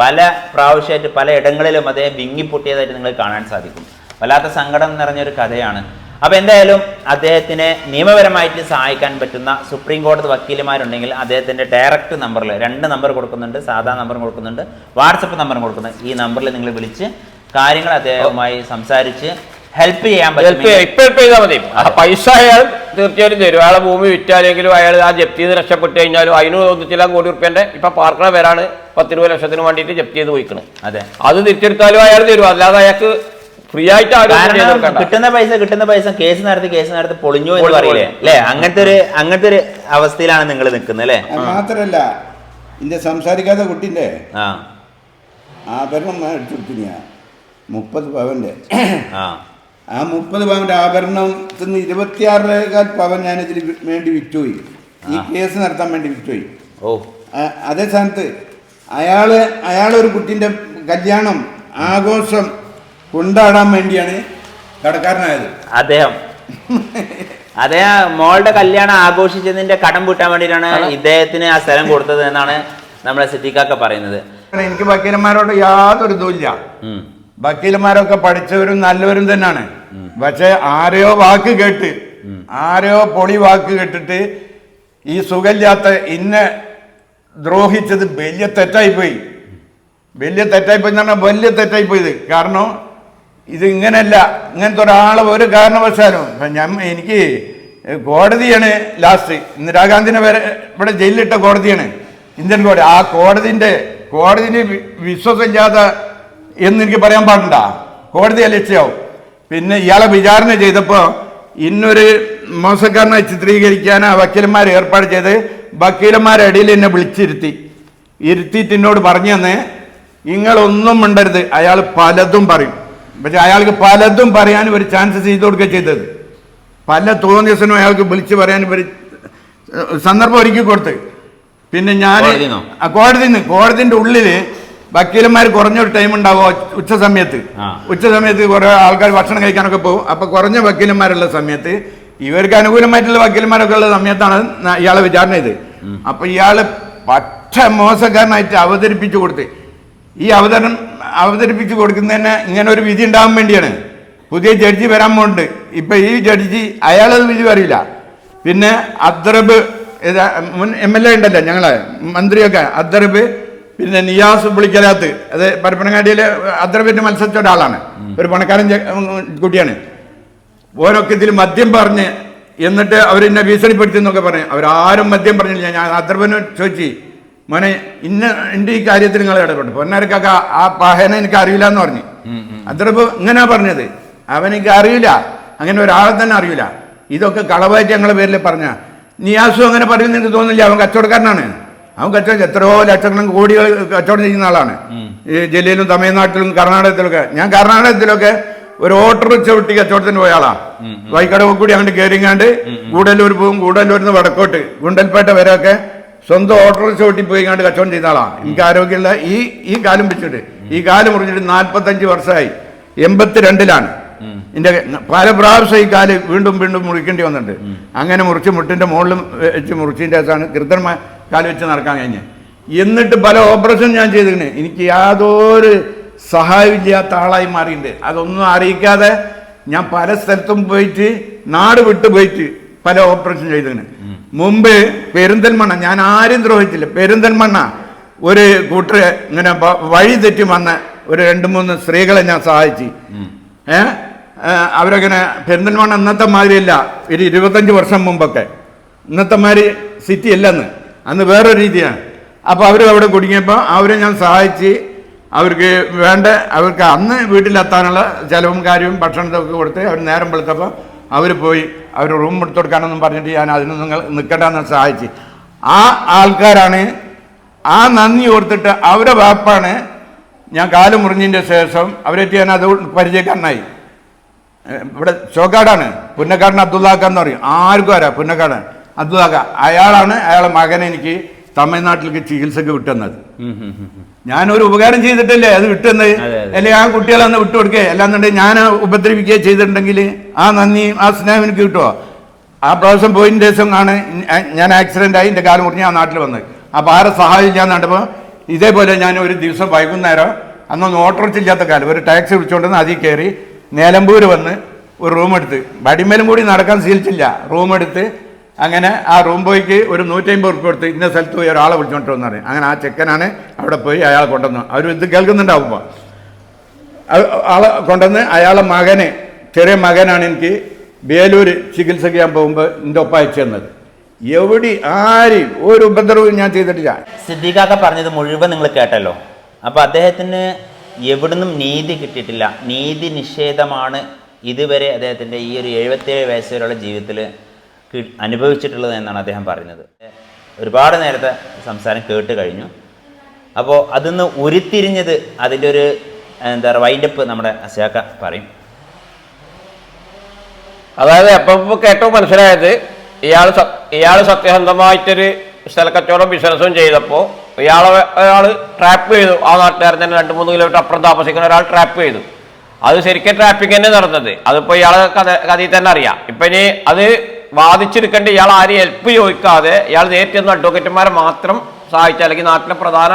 പല പ്രാവശ്യമായിട്ട് പല ഇടങ്ങളിലും അദ്ദേഹം വിങ്ങിപ്പൊട്ടിയതായിട്ട് നിങ്ങൾ കാണാൻ സാധിക്കും. വല്ലാത്ത സങ്കടം നിറഞ്ഞൊരു കഥയാണ്. അപ്പോൾ എന്തായാലും അദ്ദേഹത്തിനെ നിയമപരമായിട്ട് സഹായിക്കാൻ പറ്റുന്ന സുപ്രീം കോടതി വക്കീലുമാരുണ്ടെങ്കിൽ അദ്ദേഹത്തിന്റെ ഡയറക്റ്റ് നമ്പറിൽ രണ്ട് നമ്പർ കൊടുക്കുന്നുണ്ട് സാധാ നമ്പർ കൊടുക്കുന്നുണ്ട് വാട്സപ്പ് നമ്പർ കൊടുക്കുന്നുണ്ട്. ഈ നമ്പറിൽ നിങ്ങൾ വിളിച്ച് കാര്യങ്ങൾ അദ്ദേഹവുമായി സംസാരിച്ച് ഹെൽപ്പ് ചെയ്യാൻ ഹെൽപ്പ് പറ്റും. ചെയ്യാം. ഇപ്പൊ ഹെൽപ്പ് ചെയ്താൽ മതി. ആ പൈസ അയാൾ തീർച്ചയായിട്ടും തരും. അയാളെ ഭൂമി വിറ്റാലെങ്കിലും അയാൾ ആ ജപ്തി ചെയ്ത് രക്ഷപ്പെട്ട് കഴിഞ്ഞാലും അതിന് ഒന്നിച്ചില്ല കോടി റുപ്യന്റെ ഇപ്പൊ പാർക്കണ പേരാണ് രൂപ ലക്ഷത്തിന് വേണ്ടിയിട്ട് ജപ്തി ചെയ്ത് പോയിക്കണ്. അതെ. അത് തിരിച്ചെടുത്താലും അയാൾ തരും. അല്ലാതെ അയാൾക്ക് ഫ്രീ ആയിട്ട് കിട്ടുന്ന പൈസ കിട്ടുന്ന പൈസ കേസ് നടത്തി കേസ് നടത്തി പൊളിഞ്ഞു എന്ന് പറയില്ലേ? അല്ലെ? അങ്ങനത്തെ ഒരു അങ്ങനത്തെ ഒരു അവസ്ഥയിലാണ് നിങ്ങൾ നിൽക്കുന്നത് അല്ലേ? മാത്രല്ല ഇന്റെ സംസാരിക്കാത്ത കുട്ടിന്റെ ആ. ആഭരണം എടുത്തു മുപ്പത് പവന്റെ. ആ. ആ മുപ്പത് പവന്റെ ആഭരണത്തിന് ഇരുപത്തിയാറേകാൽ പവൻ ഞാൻ ഇതിന് വേണ്ടി വിറ്റുപോയി. ഈ കേസ് നടത്താൻ വേണ്ടി വിറ്റുപോയി. ഓ. അതേ സ്ഥാനത്ത് അയാൾ അയാളൊരു കുട്ടിന്റെ കല്യാണം ആഘോഷം കൊണ്ടാടാൻ വേണ്ടിയാണ് കടക്കാരനായത്. അദ്ദേഹം. അദ്ദേഹം മോളുടെ കല്യാണം ആഘോഷിച്ചതിന്റെ കടം വീട്ടാൻ വേണ്ടിയിട്ടാണ് ഇദ്ദേഹത്തിന് ആ സ്ഥലം കൊടുത്തത് എന്നാണ് നമ്മളെ സിദ്ധിക്കാക്ക പറയുന്നത്. എനിക്ക് വക്കീലന്മാരോട് യാതൊരു ഇതുമില്ല. വക്കീലന്മാരൊക്കെ പഠിച്ചവരും നല്ലവരും തന്നെയാണ്. പക്ഷെ ആരെയോ വാക്ക് കേട്ട് ആരെയോ പൊളി വാക്ക് കേട്ടിട്ട് ഈ സുഖമില്ലാത്ത ഇന്നെ ദ്രോഹിച്ചത് വലിയ തെറ്റായിപ്പോയി. വലിയ തെറ്റായിപ്പോയി എന്ന് പറഞ്ഞാൽ വലിയ തെറ്റായിപ്പോയത്. കാരണം ഇത് ഇങ്ങനെയല്ല ഇങ്ങനത്തെ ഒരാളെ ഒരു കാരണവശാലും ഞാൻ എനിക്ക് കോടതിയാണ് ലാസ്റ്റ് ഇന്ദിരാഗാന്ധിനെ വരെ ഇവിടെ ജയിലിലിട്ട കോടതിയാണ്. ഇന്ത്യൻ കോടതി. ആ കോടതിന്റെ കോടതിന് വിശ്വാസമില്ലാതെ എന്ന് എനിക്ക് പറയാൻ പാടില്ല. കോടതി അലക്ഷ്യാവും പിന്നെ ഇയാളെ വിചാരണ ചെയ്തപ്പോൾ ഇന്നൊരു മോശക്കാരനെ ചിത്രീകരിക്കാൻ ആ വക്കീലന്മാർ ഏർപ്പാട് ചെയ്ത് വക്കീലന്മാരുടെ ഇടയിൽ എന്നെ വിളിച്ചിരുത്തി. ഇരുത്തിയിട്ട് എന്നോട് പറഞ്ഞു തന്നെ നിങ്ങളൊന്നും മിണ്ടരുത്. അയാൾ പലതും പറയും. പക്ഷെ അയാൾക്ക് പലതും പറയാൻ ഒരു ചാൻസ് ചെയ്ത് കൊടുക്കുക ചെയ്തത്. പല തോന്നിയസനും അയാൾക്ക് വിളിച്ച് പറയാൻ ഒരു സന്ദർഭം ഒരുക്കി കൊടുത്ത്. പിന്നെ ഞാൻ കോടതി കോടതിന്ന് കോടതിന്റെ ഉള്ളിൽ വക്കീലന്മാർ കുറഞ്ഞൊരു ടൈം ഉണ്ടാവുക ഉച്ച സമയത്ത്. ഉച്ച സമയത്ത് കുറെ ആൾക്കാർ ഭക്ഷണം കഴിക്കാനൊക്കെ പോകും. അപ്പൊ കുറഞ്ഞ വക്കീലന്മാരുള്ള സമയത്ത് ഇവർക്ക് അനുകൂലമായിട്ടുള്ള വക്കീലന്മാരൊക്കെ ഉള്ള സമയത്താണ് ഇയാളെ വിചാരണ ചെയ്ത് അപ്പൊ ഇയാൾ പറ്റ മോശക്കാരനായിട്ട് അവതരിപ്പിച്ചു കൊടുത്ത് ഈ അവതരണം അവതരിപ്പിച്ചു കൊടുക്കുന്നതിന് ഇങ്ങനെ ഒരു വിധി ഉണ്ടാവാൻ വേണ്ടിയാണ്. പുതിയ ജഡ്ജി വരാൻ പോകുന്നുണ്ട് ഇപ്പൊ ഈ ജഡ്ജി അയാളത് വിധി പറയില്ല. പിന്നെ അദ്രബ് മുൻ എം എൽ എ ഉണ്ടല്ലോ ഞങ്ങളെ മന്ത്രിയൊക്കെ അദ്രബ് പിന്നെ നിയാസ് പുളിക്കലാത്ത് അത് പരപ്പനങ്ങാടിയിലെ അത്ര പേര് മത്സരിച്ച ഒരാളാണ് ഒരു പണക്കാരൻ കുട്ടിയാണ്. ഓരൊക്കെ ഇതിൽ മദ്യം പറഞ്ഞ് എന്നിട്ട് അവരെന്നെ ഭീഷണിപ്പെടുത്തി എന്നൊക്കെ പറഞ്ഞു. അവരാരും മദ്യം പറഞ്ഞില്ല. ഞാൻ അദ്രബന് ചോദിച്ചു മോനെ ഇന്ന എന്റെ ഈ കാര്യത്തിൽ നിങ്ങൾ ഇടപെട്ടു പൊന്നാർക്കൊക്കെ ആ പഹന എനിക്ക് അറിയില്ല എന്ന് പറഞ്ഞു അദ്രബ് ഇങ്ങനെ പറഞ്ഞത്. അവനെനിക്ക് അറിയില്ല. അങ്ങനെ ഒരാളെ തന്നെ അറിയില്ല. ഇതൊക്കെ കളവായിട്ട് ഞങ്ങളുടെ പേരിൽ പറഞ്ഞ. നിയാസും അങ്ങനെ പറയുന്നു എനിക്ക് തോന്നുന്നില്ല. അവൻ കച്ചവടക്കാരനാണ്. അവൻ കച്ചവടം എത്രയോ ലക്ഷങ്ങളും കോടികൾ കച്ചവടം ചെയ്യുന്ന ആളാണ്. ഈ ജില്ലയിലും തമിഴ്നാട്ടിലും കർണാടകത്തിലൊക്കെ. ഞാൻ കർണാടകത്തിലൊക്കെ ഒരു ഓട്ടർ ചവിട്ടി കച്ചവടത്തിന് പോയ ആളാ. വൈക്കടവ് കൂടി അങ്ങോട്ട് കയറിങ്ങാണ്ട് ഗൂഡല്ലൂർ പോകും ഗൂഡല്ലൂരിൽ നിന്ന് വടക്കോട്ട് ഗുണ്ടൽപേട്ട വരെയൊക്കെ സ്വന്തം ഓട്ടർ ചവിട്ടി പോയി കണ്ട് കച്ചവടം ചെയ്ത ആളാ. എനിക്ക് ആരോഗ്യമില്ല. ഈ ഈ കാലം വെച്ചിട്ട് ഈ കാലം മുറിഞ്ഞിട്ട് നാൽപ്പത്തഞ്ച് വർഷമായി എൺപത്തിരണ്ടിലാണ്. എന്റെ പല പ്രാവശ്യം ഈ കാൽ വീണ്ടും വീണ്ടും മുറിക്കേണ്ടി വന്നിട്ടുണ്ട്. അങ്ങനെ മുറിച്ച് മുട്ടിന്റെ മുകളിലും വെച്ച് മുറിച്ചതിന്റെ അകത്താണ് കൃത്രിമ കാൽ വെച്ച് നടക്കാൻ കഴിഞ്ഞ്. എന്നിട്ട് പല ഓപ്പറേഷൻ ഞാൻ ചെയ്തിരുന്നു എനിക്ക് യാതൊരു സഹായമില്ലാത്ത ആളായി മാറിയിട്ടുണ്ട്. അതൊന്നും അറിയിക്കാതെ ഞാൻ പല സ്ഥലത്തും പോയിട്ട് നാട് വിട്ടു പോയിട്ട് പല ഓപ്പറേഷൻ ചെയ്തിരുന്നു മുമ്പ് പെരിന്തൽമണ്ണ ഞാൻ ആരും ദ്രോഹിച്ചില്ല. പെരിന്തൽമണ്ണ ഒരു കൂട്ടർ ഇങ്ങനെ വഴി തെറ്റി വന്ന ഒരു രണ്ട് മൂന്ന് സ്ത്രീകളെ ഞാൻ സഹായിച്ചു. ഏഹ് അവരങ്ങനെ പെരിന്തൽമണ്ണ ഇന്നത്തെ മാതിരിയല്ല. ഒരു ഇരുപത്തഞ്ച് വർഷം മുമ്പൊക്കെ. ഇന്നത്തെ മാതിരി സിറ്റി അല്ലെന്ന്. അന്ന് വേറെ രീതിയാണ് അപ്പോൾ അവർ അവിടെ കുടുങ്ങിയപ്പോൾ അവരെ ഞാൻ സഹായിച്ച് അവർക്ക് വേണ്ട അവർക്ക് അന്ന് വീട്ടിലെത്താനുള്ള ചിലവും കാര്യവും ഭക്ഷണത്തൊക്കെ കൊടുത്ത് അവർ നേരം വെളുത്തപ്പോൾ അവർ പോയി അവർ റൂം എടുത്തു കൊടുക്കാനൊന്നും പറഞ്ഞിട്ട് ഞാൻ അതിനൊന്നും നിങ്ങൾ നിൽക്കണ്ടെന്ന് സഹായിച്ച്. ആ ആൾക്കാരാണ് ആ നന്ദി ഓർത്തിട്ട് അവരെ വാപ്പാണ് ഞാൻ കാൽ മുറിഞ്ഞതിന്റെ ശേഷം അവരെത്തി ഞാൻ അത് പരിചയക്കാരനായി. ഇവിടെ ചോക്കാടാണ് പുന്നക്കാടൻ അബ്ദുല്ലാക്ക എന്ന് പറയും. ആർക്കും അറിയാം പുന്നക്കാടൻ അബ്ദുല്ലാക്ക അയാളാണ് അയാളെ മകൻ എനിക്ക് തമിഴ്നാട്ടിലേക്ക് ചികിത്സക്ക് വിട്ടുന്നത്. ഞാനൊരു ഉപകാരം ചെയ്തിട്ടല്ലേ അത് വിട്ടുന്നത് അല്ലെ ആ കുട്ടികളെ ഒന്ന് വിട്ടുകൊടുക്കുക അല്ലാന്നുണ്ടെങ്കിൽ ഞാൻ ഉപദ്രവിക്കുക ചെയ്തിട്ടുണ്ടെങ്കിൽ ആ നന്ദിയും ആ സ്നേഹം എനിക്ക് കിട്ടുമോ ആ പ്രാവശ്യം പോയിന്റ് ദിവസം ആണ് ഞാൻ ആക്സിഡന്റ് ആയി എന്റെ കാലം മുറിഞ്ഞ് ആ നാട്ടിൽ വന്നത്. അപ്പോൾ ആരെ സഹായം ഞാൻ നടപ്പോൾ ഇതേപോലെ ഞാൻ ഒരു ദിവസം വൈകുന്നേരം അന്നൊന്നും ഓട്ടോറിച്ച് ഇല്ലാത്ത കാലം ഒരു ടാക്സി വിളിച്ചുകൊണ്ടെന്ന് അതിൽ കയറി നിലമ്പൂർ വന്ന് ഒരു റൂം എടുത്ത് വടിമേലും കൂടി നടക്കാൻ ശീലിച്ചില്ല റൂം എടുത്ത് അങ്ങനെ ആ റൂം ബോയ്ക്ക് ഒരു നൂറ്റമ്പത് റുപ്യ കൊടുത്ത് ഇന്ന സ്ഥലത്ത് പോയി ഒരാളെ വിളിച്ചോണ്ട് വന്നു പറയും. അങ്ങനെ ആ ചെക്കനാണ് അവിടെ പോയി അയാളെ കൊണ്ടുവന്നു അവർ ഇത് കേൾക്കുന്നുണ്ടാവുമ്പോൾ ആളെ കൊണ്ടുവന്ന് അയാളെ മകന് ചെറിയ മകനാണ് എനിക്ക് ബേലൂർ ചികിത്സ ചെയ്യാൻ പോകുമ്പോൾ എന്റെ ഒപ്പം അയച്ചു തന്നത്. എവിടെ ആരും ഒരു ഉപദ്രവവും ഞാൻ ചെയ്തിട്ടില്ല. സിദ്ദീഖാക്ക പറഞ്ഞത് മുഴുവൻ നിങ്ങൾ കേട്ടല്ലോ. അപ്പോൾ അദ്ദേഹത്തിന് എവിടുന്നും നീതി കിട്ടിയിട്ടില്ല. നീതി നിഷേധമാണ് ഇതുവരെ അദ്ദേഹത്തിന്റെ ഈ ഒരു എഴുപത്തേഴ് വയസ്സ് ജീവിതത്തിൽ അനുഭവിച്ചിട്ടുള്ളത് എന്നാണ് അദ്ദേഹം പറഞ്ഞത് ഒരുപാട് നേരത്തെ സംസാരം കേട്ട് കഴിഞ്ഞു. അപ്പോൾ അതിന്ന് ഉരുത്തിരിഞ്ഞത് അതിന്റെ ഒരു എന്താ പറയുക വൈൻഡപ്പ് നമ്മുടെ അസിയാക്ക പറയും. അതായത് എപ്പം കേട്ടോ മനസ്സിലായത് ഇയാൾ ഇയാൾ സത്യസന്ധമായിട്ടൊരു സ്ഥലക്കച്ചവടം ബിസിനസ്സും ചെയ്തപ്പോൾ ഇയാളെ ഒരാൾ ട്രാപ്പ് ചെയ്തു. ആ നാട്ടുകാരൻ തന്നെ രണ്ട് മൂന്ന് കിലോമീറ്റർ അപ്പുറം താമസിക്കുന്ന ഒരാൾ ട്രാപ്പ് ചെയ്തു. അത് ശരിക്കും ട്രാപ്പിംഗ് തന്നെ നടന്നത്. അതിപ്പോൾ ഇയാളെ കഥ കഥയിൽ തന്നെ അറിയാം. ഇപ്പം ഇനി അത് വാദിച്ചെടുക്കേണ്ട ഇയാൾ ആരെയും ഹെൽപ്പ് ചോദിക്കാതെ ഇയാൾ നേരിട്ട് ചെന്ന് അഡ്വക്കേറ്റുമാരെ മാത്രം സഹായിച്ച അല്ലെങ്കിൽ നാട്ടിലെ പ്രധാന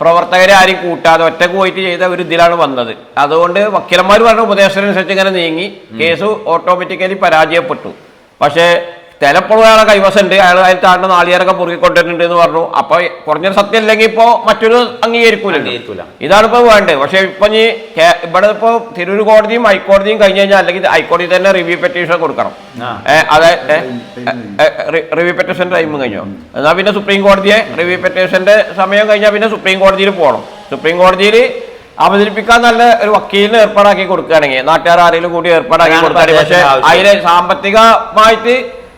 പ്രവർത്തകരെ ആരും കൂട്ടാതെ ഒറ്റയ്ക്ക് പോയിട്ട് ചെയ്ത ഒരു ഇതിലാണ് വന്നത്. അതുകൊണ്ട് വക്കീലന്മാർ പറഞ്ഞ ഉപദേശത്തിനനുസരിച്ച് ഇങ്ങനെ നീങ്ങി. കേസ് ഓട്ടോമാറ്റിക്കലി പരാജയപ്പെട്ടു. പക്ഷേ ചിലപ്പോൾ അയാളെ കൈവശമുണ്ട്. അയാൾ അതിൽ താഴ്ന്ന നാളികേരൊക്കെ പൊറുക്കിക്കൊണ്ടിട്ടുണ്ട് എന്ന് പറഞ്ഞു. അപ്പൊ കുറഞ്ഞൊരു സത്യം ഇല്ലെങ്കിൽ ഇപ്പോ മറ്റൊരു അംഗീകരിക്കൂല. ഇതാണ് ഇപ്പൊ വേണ്ടത്. പക്ഷെ ഇപ്പൊ നീ ഇവിടെ ഇപ്പൊ തിരൂർ കോടതിയും ഹൈക്കോടതിയും കഴിഞ്ഞ് കഴിഞ്ഞാൽ അല്ലെങ്കിൽ ഹൈക്കോടതി തന്നെ റിവ്യൂ പെറ്റീഷൻ കൊടുക്കണം. അതായത് റിവ്യൂ പെറ്റീഷൻ ടൈം കഴിഞ്ഞോ. എന്നാ പിന്നെ സുപ്രീം കോടതിയെ റിവ്യൂ പെറ്റീഷന്റെ സമയം കഴിഞ്ഞാൽ പിന്നെ സുപ്രീം കോടതിയിൽ പോകണം. സുപ്രീം കോടതിയിൽ അവതരിപ്പിക്കാൻ നല്ല ഒരു വക്കീലിനെ ഏർപ്പാടാക്കി കൊടുക്കുകയാണെങ്കിൽ നാട്ടുകാർ ആരെങ്കിലും കൂടി ഏർപ്പാടാക്കി കൊടുക്കുകയാണെങ്കിൽ പക്ഷെ അതിന് സാമ്പത്തികമായിട്ട്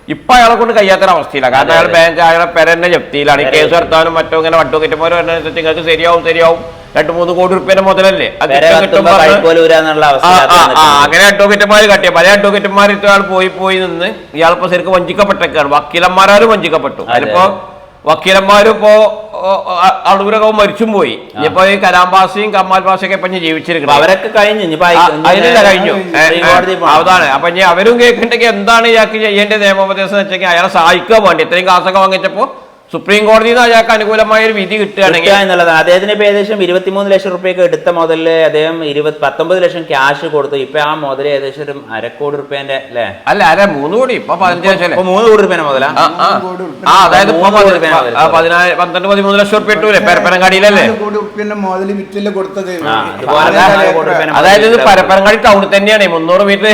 ഇപ്പൊ അയാളെ കൊണ്ട് കഴിയാത്തൊരവസ്ഥയില്ല കാരണം അയാൾ ബാങ്ക് അയാളെ പെരന്നെ ജപ്തിയിലാണ് ഈ കേസ് നടത്താനും മറ്റോ ഇങ്ങനെ വട്ടു പറഞ്ഞനുസരിച്ച് നിങ്ങൾക്ക് ശരിയാവും ശരിയാവും. രണ്ട് മൂന്ന് കോടി റുപ്യന്റെ മുതലല്ലേ? അങ്ങനെ അഡ്വക്കേറ്റുമാർ കട്ടിയ. പല അഡ്വക്കേറ്റുമാർ ഇയാൾ പോയി പോയി നിന്ന് ഇയാളിപ്പോ ശരിക്കും വഞ്ചിക്കപ്പെട്ടേക്കാണ്. വക്കീലന്മാരും വഞ്ചിക്കപ്പെട്ടു. അതെ, അതിലിപ്പോ വക്കീലന്മാരും ഇപ്പോ അടൂരകവും മരിച്ചും പോയി. ഇനിയിപ്പോ ഈ കലാം പാസയും കമാൽ പാസിയൊക്കെ ഇപ്പൊ ജീവിച്ചിരിക്കണം. അവരൊക്കെ കഴിഞ്ഞു ആ, കഴിഞ്ഞു. അതാണ്. അപ്പൊ ഇനി അവരും കേൾക്കണ്ടെങ്കിൽ എന്താണ് ഇയാൾക്ക് ചെയ്യേണ്ടത്? നിയമോപദേശം വെച്ചെങ്കിൽ അയാളെ സഹായിക്കാൻ വേണ്ടി. ഇത്രയും കാസൊക്കെ വാങ്ങിച്ചപ്പോ സുപ്രീം കോടതിയിൽ നിന്ന് അയാൾക്ക് അനുകൂലമായ ഒരു വിധി കിട്ടുകയാണെങ്കിൽ എന്നുള്ളത്. എന്നുള്ളതാണ് അദ്ദേഹത്തിന് ഇപ്പൊ ഏകദേശം ഇരുപത്തിമൂന്ന് ലക്ഷം റുപ്യൊക്കെ എടുത്ത മുതൽ അദ്ദേഹം ഇരുപത്തി പത്തൊമ്പത് ലക്ഷം ക്യാഷ് കൊടുത്തു. ഇപ്പൊ ആ മുതൽ ഏകദേശം ഒരു അരക്കോടി റുപ്യന്റെ അല്ലേ? അല്ല അര മൂന്ന് കോടി. ഇപ്പൊ പതിനഞ്ച് ലക്ഷം ഇപ്പൊ മൂന്ന് കോടി റുപ്യന്റെ മുതലാ? ആ, അതായത് പന്ത്രണ്ട് പതിമൂന്ന് ലക്ഷം റുപ്യ ഇട്ടൂലേ പരപ്പനങ്ങാടിയിലല്ലേ അതായത് ഇത് പരപ്പനങ്ങാടി ടൗണിൽ തന്നെയാണ് മുന്നൂറ് മീറ്റർ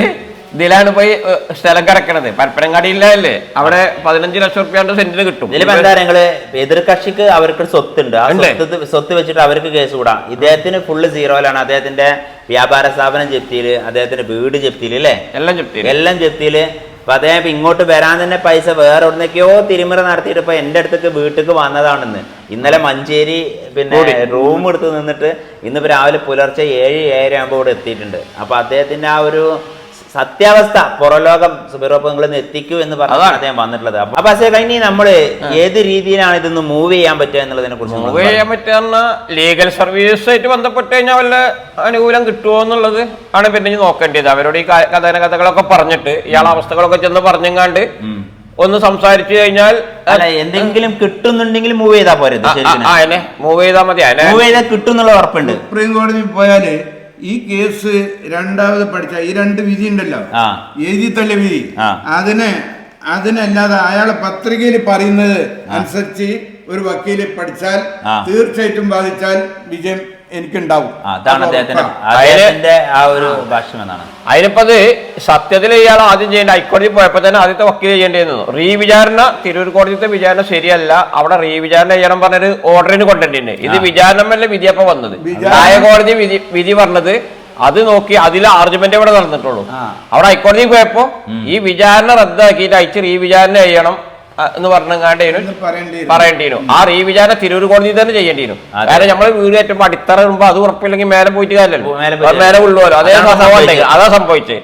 ഇതിലാണ് പോയി സ്ഥലം കിടക്കണത് പരപ്പനങ്ങാടിയിലല്ലേ? അവിടെ പതിനഞ്ച് ലക്ഷം റുപ്യാണ്ട് സെന്റിന് കിട്ടും. ഇതിലിപ്പോ എന്താ നിങ്ങൾ എതിർ കക്ഷിക്ക് അവർക്ക് സ്വത്തുണ്ട്. ആ ഉണ്ട്. സ്വത്ത് സ്വത്ത് വെച്ചിട്ട് അവർക്ക് കേസ് കൂടാം. ഇദ്ദേഹത്തിന് ഫുള്ള് സീറോയിലാണ് അദ്ദേഹത്തിന്റെ വ്യാപാര സ്ഥാപനം ജപ്തിയിൽ അദ്ദേഹത്തിന്റെ വീട് ജപ്തിയിൽ അല്ലേ? എല്ലാം ജപ്തിയിൽ. എല്ലാം ജപ്തിയിൽ. അപ്പൊ അദ്ദേഹം ഇപ്പൊ ഇങ്ങോട്ട് വരാൻ തന്നെ പൈസ വേറെ എവിടുന്നൊക്കെയോ തിരിമറ നടത്തിയിട്ട് ഇപ്പൊ എന്റെ അടുത്തേക്ക് വീട്ടിലേക്ക് വന്നതാണെന്ന്. ഇന്നലെ മഞ്ചേരി പിന്നെ റൂം എടുത്ത് നിന്നിട്ട് ഇന്നിപ്പോ രാവിലെ പുലർച്ചെ ഏഴ് ഏഴര ആകുമ്പോൾ ഇവിടെ എത്തിയിട്ടുണ്ട്. അപ്പൊ അദ്ദേഹത്തിന്റെ ആ ഒരു സത്യാവസ്ഥ പുറലോകം സുബിറോപ്പങ്ങളിൽ നിന്ന് എത്തിക്കൂ എന്ന് പറഞ്ഞാണ് അദ്ദേഹം വന്നിട്ടുള്ളത്. അപ്പൊ അപ്പൊ അസേ കഴിഞ്ഞ് നമ്മൾ ഏത് രീതിയിലാണ് ഇതൊന്ന് മൂവ് ചെയ്യാൻ പറ്റുക എന്നുള്ളതിനെ കുറിച്ച് മൂവ് ചെയ്യാൻ പറ്റുന്ന ലീഗൽ സർവീസ് ആയിട്ട് ബന്ധപ്പെട്ട് കഴിഞ്ഞാൽ വല്ല അനുകൂലം കിട്ടുമോ എന്നുള്ളത് ആണ് പിന്നെ നോക്കേണ്ടത്. അവരോട് ഈ കഥന കഥകളൊക്കെ പറഞ്ഞിട്ട് ഇയാളെ അവസ്ഥകളൊക്കെ ചെന്ന് പറഞ്ഞെങ്ങാണ്ട്. ഒന്ന് സംസാരിച്ചു കഴിഞ്ഞാൽ അല്ല എന്തെങ്കിലും കിട്ടുന്നുണ്ടെങ്കിൽ മൂവ് ചെയ്താൽ പോരെ മൂവ് ചെയ്താൽ മതി മൂവ് ചെയ്താൽ കിട്ടും എന്നുള്ള ഉറപ്പുണ്ട്. സുപ്രീം കോടതി പോയാൽ ഈ കേസ് രണ്ടാമത് പഠിച്ച ഈ രണ്ട് വിധി ഉണ്ടല്ലോ. എഴുതി തള്ളിയ വിധി അതിനെ അതിന് അതിനല്ലാതെ അയാളെ പത്രികയിൽ പറയുന്നത് അനുസരിച്ച് ഒരു വക്കീൽ പഠിച്ചാൽ. തീർച്ചയായിട്ടും ബാധിച്ചാൽ വിജയം എനിക്കുണ്ടാവും. അതാണ് അത് അദ്ദേഹത്തിന്റെ അദ്ദേഹത്തിന്റെ ആ ഒരു എന്നാണ്. അതിനിപ്പത് സത്യത്തിൽ ഇയാൾ ആദ്യം ചെയ്യേണ്ട ഹൈക്കോടതി പോയപ്പോൾ തന്നെ ആദ്യത്തെ വക്കീൽ ചെയ്യേണ്ടിയിരുന്നു. റീവിചാരണ തിരൂർ കോടതിത്തെ വിചാരണ ശരിയല്ല. അവിടെ റീവിചാരണ ചെയ്യണം പറഞ്ഞൊരു ഓർഡറിന് കൊണ്ടിട്ടുണ്ട് ഇത് വിചാരണമല്ല അപ്പൊ വന്നത്. താഴെ കോടതി വിധി വിധി പറഞ്ഞത് അത് നോക്കി അതിൽ ആർഗ്യുമെന്റ് ഇവിടെ നടന്നിട്ടുള്ളൂ. അവിടെ ഹൈക്കോടതി പോയപ്പോ ഈ വിചാരണ റദ്ദാക്കിയിട്ട് അയച്ച് റീവിചാരണ ചെയ്യണം. എന്ന് പറഞ്ഞങ്ങാണ്ടേനു പറയേണ്ടിരുന്നു ആ റീവിചാരണ തിരൂർ കോടതി തന്നെ ചെയ്യേണ്ടിരുന്നു കാരണം നമ്മൾ വീട് ഏറ്റവും അടിത്തറ ഇടുമ്പോ അത് ഉറപ്പില്ലെങ്കിൽ മേലെ പോയിട്ട് കാര്യമല്ലോ മേലെ ഉള്ളുവല്ലോ അതേ സംഭവം അതാ സംഭവിച്ചത്.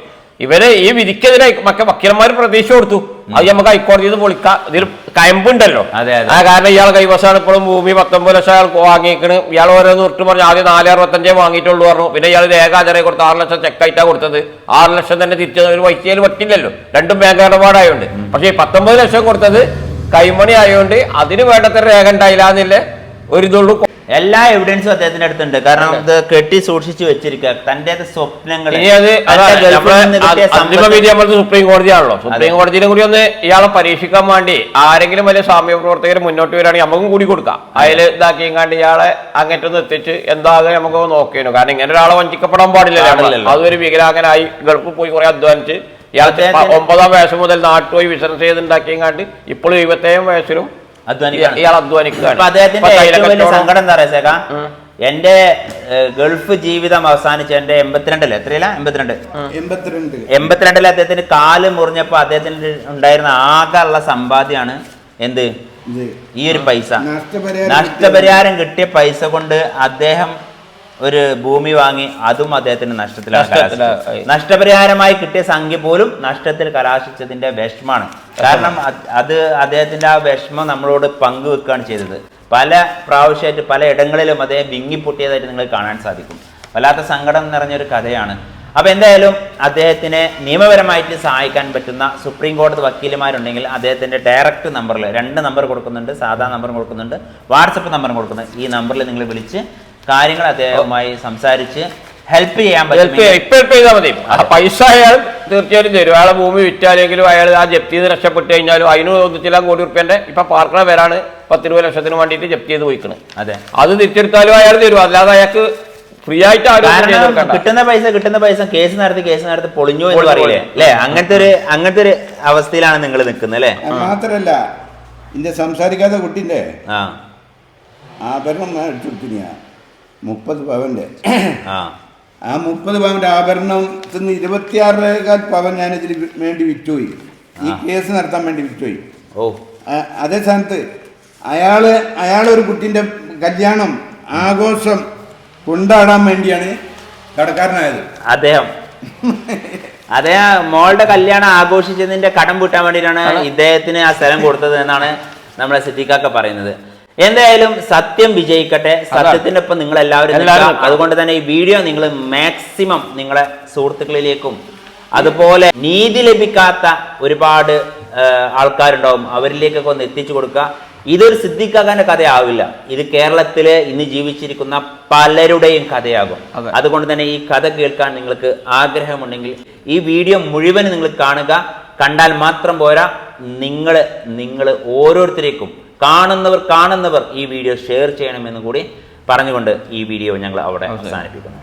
ഇവർ ഈ വിധിക്കെതിരെ മറ്റേ വക്കീലന്മാർ പ്രതീക്ഷ കൊടുത്തു. അത് നമുക്ക് ഹൈക്കോടതി നിന്ന് പൊളിക്കാം. ഇതിൽ കയമ്പുണ്ടല്ലോ. ആ കാരണം ഇയാൾ കൈവശമാണ് ഇപ്പോഴും ഭൂമി പത്തൊമ്പത് ലക്ഷം അയാൾ വാങ്ങിക്കണ് ഇയാൾ ഓരോന്ന് വിട്ടു പറഞ്ഞു ആദ്യം നാല് അറുപത്തഞ്ചേ വാങ്ങിയിട്ടുള്ളൂ പറഞ്ഞു. പിന്നെ ഇയാൾ രേഖ ആചാരം കൊടുത്ത് ആറ് ലക്ഷം ചെക്കായിട്ടാണ് കൊടുത്തത്. ആറ് ലക്ഷം തന്നെ തിരിച്ചു ഒരു പൈസയിൽ പറ്റില്ലല്ലോ. രണ്ടും ബാങ്ക് ഇടപാടായോണ്ട് പക്ഷേ ഈ പത്തൊമ്പത് ലക്ഷം കൊടുത്തത് കൈമണി ആയതുകൊണ്ട് അതിന് വേണ്ടത്ര രേഖ ഉണ്ടായില്ല എന്നില്ല? ഒരു ഇതുള്ളൂ. എല്ലാ എവിഡൻസും അദ്ദേഹത്തിന്റെ അടുത്തുണ്ട്. കാരണം ഇത് കെട്ടി സൂക്ഷിച്ചു വെച്ചിരിക്കുക. തന്റെ സ്വപ്നങ്ങൾ സുപ്രീം കോടതിയാണല്ലോ സുപ്രീം കോടതിയെ കൂടി ഒന്ന് ഇയാളെ പരീക്ഷിക്കാൻ വേണ്ടി ആരെങ്കിലും വലിയ സാമ്യ പ്രവർത്തകർ മുന്നോട്ട് വരികയാണെങ്കിൽ നമുക്കും കൂടി കൊടുക്കാം. അതിൽ ഇതാക്കിയും കണ്ട് ഇയാളെ അങ്ങേറ്റൊന്ന് എത്തിച്ച് എന്താകും നമുക്ക് നോക്കിയോ കാരണം ഇങ്ങനെ ഒരാളെ വഞ്ചിക്കപ്പെടാൻ പാടില്ല. പാടില്ലല്ലോ. അതൊരു വികലാംഗനായി ഗൾഫിൽ പോയി കുറെ അധ്വാനിച്ച് ഇയാൾ അദ്ദേഹത്തിന് ഒമ്പതാം വയസ്സ് മുതൽ നാട്ടുപോയി ബിസിനസ് ചെയ്തുണ്ടാക്കിയും കണ്ട് ഇപ്പോഴും ഇരുപത്തേഴ് വയസ്സിലും. ഇയാൾ അധ്വാനിക്കുകയാണ്. അപ്പൊ അദ്ദേഹത്തിന്റെ ഇപ്പൊ ഏറ്റവും വലിയ തൈലക്കച്ചവടം- സങ്കടം എന്താ പറയാ സേക എന്റെ ഗൾഫ് ജീവിതം അവസാനിച്ച എന്റെ എൺപത്തിരണ്ടിൽ എത്രയില്ല എൺപത്തിരണ്ട്. എൺപത്തിരണ്ടിൽ അദ്ദേഹത്തിന് കാൽ മുറിഞ്ഞപ്പോ അദ്ദേഹത്തിന് ഉണ്ടായിരുന്ന ആകെ ഉള്ള സമ്പാദ്യമാണ് എന്ത്? ഈ ഒരു പൈസ. നഷ്ടപരിഹാരം നഷ്ടപരിഹാരം കിട്ടിയ പൈസ കൊണ്ട് അദ്ദേഹം ഒരു ഭൂമി വാങ്ങി അതും അദ്ദേഹത്തിന് നഷ്ടത്തിലാണ് നഷ്ടപരിഹാരമായി കിട്ടിയ സംഖ്യ പോലും നഷ്ടത്തിൽ കലാശിച്ചതിന്റെ വിഷമാണ്. കാരണം അത് അദ്ദേഹത്തിന്റെ ആ വിഷമം നമ്മളോട് പങ്കുവെക്കുകയാണ് ചെയ്തത്. പല പ്രാവശ്യമായിട്ട് പല ഇടങ്ങളിലും അദ്ദേഹം വിങ്ങിപ്പൊട്ടിയതായിട്ട് നിങ്ങൾ കാണാൻ സാധിക്കും. വല്ലാത്ത സങ്കടം നിറഞ്ഞൊരു കഥയാണ്. അപ്പൊ എന്തായാലും അദ്ദേഹത്തിനെ നിയമപരമായിട്ട് സഹായിക്കാൻ പറ്റുന്ന സുപ്രീം കോടതി വക്കീലുമാരുണ്ടെങ്കിൽ അദ്ദേഹത്തിന്റെ ഡയറക്റ്റ് നമ്പറിൽ രണ്ട് നമ്പർ കൊടുക്കുന്നുണ്ട് സാധാ നമ്പർ കൊടുക്കുന്നുണ്ട് വാട്സപ്പ് നമ്പർ കൊടുക്കുന്നുണ്ട്. ഈ നമ്പറിൽ നിങ്ങൾ വിളിച്ച് കാര്യങ്ങൾ അദ്ദേഹവുമായി സംസാരിച്ച് ഹെൽപ്പ് ചെയ്യാൻ ഹെൽപ്പ് പറ്റും ചെയ്യാം. ഇപ്പൊ ഹെൽപ്പ് ചെയ്താൽ മതി. ആ പൈസ അയാൾ തീർച്ചയായിട്ടും തരും. അയാളെ ഭൂമി വിറ്റാലെങ്കിലും അയാൾ ആ ജപ്തി ചെയ്ത് രക്ഷപ്പെട്ട് കഴിഞ്ഞാലും അതിന് ഒന്നിച്ചില്ല കോടി റുപ്യന്റെ ഇപ്പൊ പാർക്കണ പേരാണ് പത്തിരുപത് ലക്ഷത്തിന് വേണ്ടിയിട്ട് ജപ്തി ചെയ്ത് പോയിക്കണ്. അതെ. അത് തിരിച്ചെടുത്താലും അയാൾ തരും. അല്ലാതെ അയാൾക്ക് ഫ്രീ ആയിട്ട് ആരും ഒന്നും ചെയ്ത് കാരണം കൊടുക്കണ്ട. കിട്ടുന്ന പൈസ കിട്ടുന്ന പൈസ കേസ് നടത്തി കേസ് നടത്തി പൊളിഞ്ഞു എന്ന് പൊളിഞ്ഞു, പറയില്ലേ? അല്ലെ? അങ്ങനത്തെ ഒരു അങ്ങനത്തെ ഒരു അവസ്ഥയിലാണ് നിങ്ങൾ നിൽക്കുന്നത് അല്ലേ? അത് മാത്രല്ല ഇന്റെ സംസാരിക്കാത്ത കുട്ടിന്റെ ആ. ആഭരണം എടുത്തു കൊടുത്തിനാ മുപ്പത് പവന്റെ. ആ. മുപ്പത് പവന്റെ നിന്ന് ഇരുപത്തിയാറേകാൽ പവൻ ഞാൻ ഇതിന് വേണ്ടി വിറ്റുപോയി. ഈ കേസ് നടത്താൻ വേണ്ടി വിറ്റുപോയി. ഓ. അതേ സ്ഥാനത്ത് അയാൾ അയാളൊരു കുട്ടിന്റെ കല്യാണം ആഘോഷം കൊണ്ടാടാൻ വേണ്ടിയാണ് കടക്കാരനായത്. അദ്ദേഹം. അദ്ദേഹം മോളുടെ കല്യാണം ആഘോഷിച്ചതിന്റെ കടം വീട്ടാൻ വേണ്ടിയിട്ടാണ് ഇദ്ദേഹത്തിന് ആ സ്ഥലം കൊടുത്തത് എന്നാണ് നമ്മുടെ സിദ്ദിഖാക്ക പറയുന്നത്. എന്തായാലും സത്യം വിജയിക്കട്ടെ. സത്യത്തിനൊപ്പം നിങ്ങൾ എല്ലാവരും. അതുകൊണ്ട് തന്നെ ഈ വീഡിയോ നിങ്ങൾ മാക്സിമം നിങ്ങളെ സുഹൃത്തുക്കളിലേക്കും അതുപോലെ നീതി ലഭിക്കാത്ത ഒരുപാട് ആൾക്കാരുണ്ടാവും. അവരിലേക്കൊക്കെ ഒന്ന് എത്തിച്ചു കൊടുക്കുക. ഇതൊരു സിദ്ധിക്കാകാന്റെ കഥയാവില്ല. ഇത് കേരളത്തിൽ ഇന്ന് ജീവിച്ചിരിക്കുന്ന പലരുടെയും കഥയാകും. അതുകൊണ്ട് തന്നെ ഈ കഥ കേൾക്കാൻ നിങ്ങൾക്ക് ആഗ്രഹമുണ്ടെങ്കിൽ ഈ വീഡിയോ മുഴുവൻ നിങ്ങൾ കാണുക. കണ്ടാൽ മാത്രം പോരാ. നിങ്ങൾ നിങ്ങൾ ഓരോരുത്തരേക്കും കാണുന്നവർ കാണുന്നവർ ഈ വീഡിയോ ഷെയർ ചെയ്യണമെന്ന് കൂടി പറഞ്ഞുകൊണ്ട് ഈ വീഡിയോ ഞങ്ങൾ അവിടെ അവസാനിപ്പിക്കുന്നു.